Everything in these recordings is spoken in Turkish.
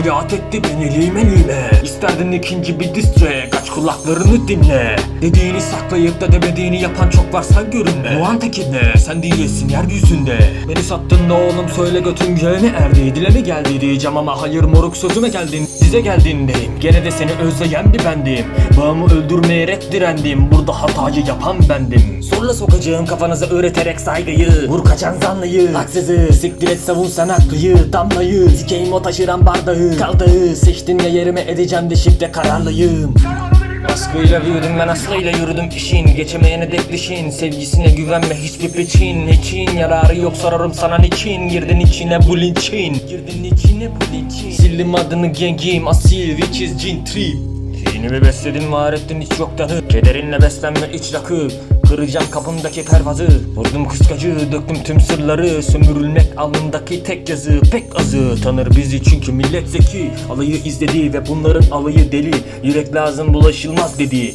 hayat etti beni lime lime İsterdin ikinci bir diss track aç kulaklarını dinle. Dediğini saklayıp da demediğini yapan çok varsa görünme. Muhan Tekin'le sen değilsin yeryüzünde. Beni sattın da oğlum söyle götün göğe erdi. Dile mi geldi diyeceğim ama hayır moruk sözüme geldin. Dize geldin deyim. Gene de seni özleyen bir bendim. Bağımı öldürmeyerek direndim. Burada hatayı yapan bendim. Zorla sokacağım kafanıza öğreterek saygıyı. Vur kaçan zanlıyı. Haksızı. Siktir et savun sen haklıyı. Damlayı. Sikeyim o taşıran bardağı Kaldığı seçtin ya yerime edeceğim de şifre kararlıyım. Baskıyla büyüdüm ben aslıyla yürüdüm işin Geçemeyene deklişin Sevgisine güvenme hiçbir biçin. Niçin? Yararı yok sorarım sana niçin? Girdin içine bu linçin. Girdin içine bu linçin. Sildim adını gengim asil which is gin trip Kinimi besledin var ettin hiç yoktanı Kederinle beslenme iç rakı Kıracağım kapımdaki pervazı. Vurdum kıskacı döktüm tüm sırları. Sömürülmek alnındaki tek yazı Pek azı. Tanır bizi çünkü millet zeki. Alayı izledi ve bunların alayı deli. Yürek lazım bulaşılmaz dedi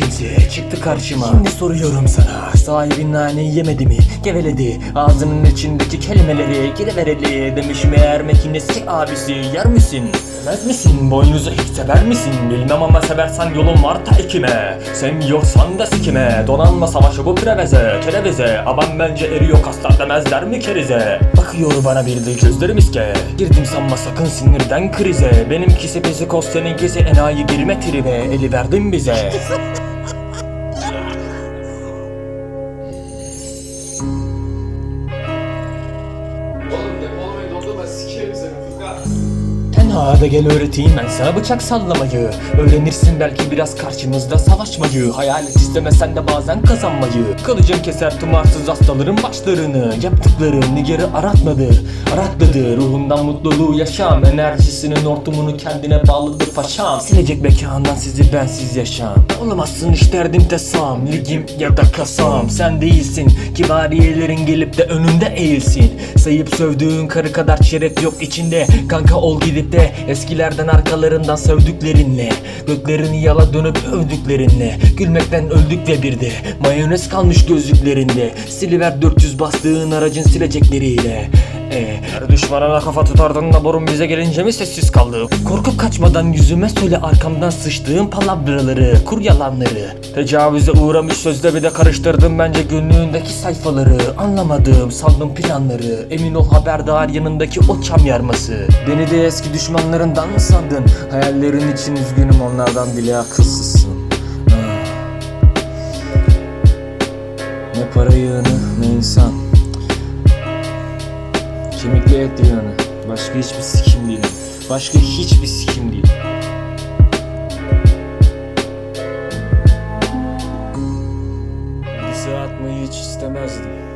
Kimsi çıktı karşıma Şimdi soruyorum sana Sahibin naneyi yemedi mi? Geveledi Ağzının içindeki kelimeleri Geri vereli Demiş meğer mekinesi abisi Yer misin? Yemez misin? Boynuzu hiç sever misin? Bilmem ama seversen yolun var ta ekime Sevmiyorsan da sikime Donanma savaşı bu preveze Kerevize Aban bence eriyor kaslar demezler mi kerize Bakıyor bana bir de gözlerim iske Girdim sanma sakın sinirden krize Benimkisi psikoz seninkisi enayi girme tribe Eli verdin bize Tenhada gel öğreteyim ben sana bıçak sallamayı. Öğrenirsin belki biraz karşımızda savaşmayı. Hayalet istemesen de bazen kazanmayı. Kılıcım keser tımarsız hastaların başlarını. Yaptıklarını geri aratmadı. Arakladı ruhundan mutluluğu yaşam. Enerjisinin hortumunu kendine bağladı paşam. Silecek mekandan sizi bensiz yaşam. Olamazsın hiç derdim tesam. Ligim ya da kasam. Sen değilsin. Kibariyelerin gelip de önünde eğilsin. Sayıp sövdüğün karı kadar şeref yok içinde. Kanka ol gidip de eskilerden arkalarından sövdüklerinle Göklerini yala dönüp övdüklerinle Gülmekten öldük ve bir de Mayonez kalmış gözlüklerinde Siliver 400 bastığın aracın silecekleriyle ee, her düşmanına kafa tutardın da burun bize gelince mi sessiz kaldı? Korkup kaçmadan yüzüme söyle arkamdan sıçtığım palavraları, kur yalanları. Tecavüze uğramış sözde bir de karıştırdım bence günlüğündeki sayfaları. Anlamadığım sandım planları. Emin ol haberdar yanındaki o çam yarması. Beni de eski düşmanlarından mı sandın? Hayallerin için üzgünüm onlardan bile akılsızsın. Ne para yığını ne insan. Kemikli et yığını. Başka hiçbir sikim değil. Başka hiçbir sikim değil. Lise atmayı hiç istemezdim.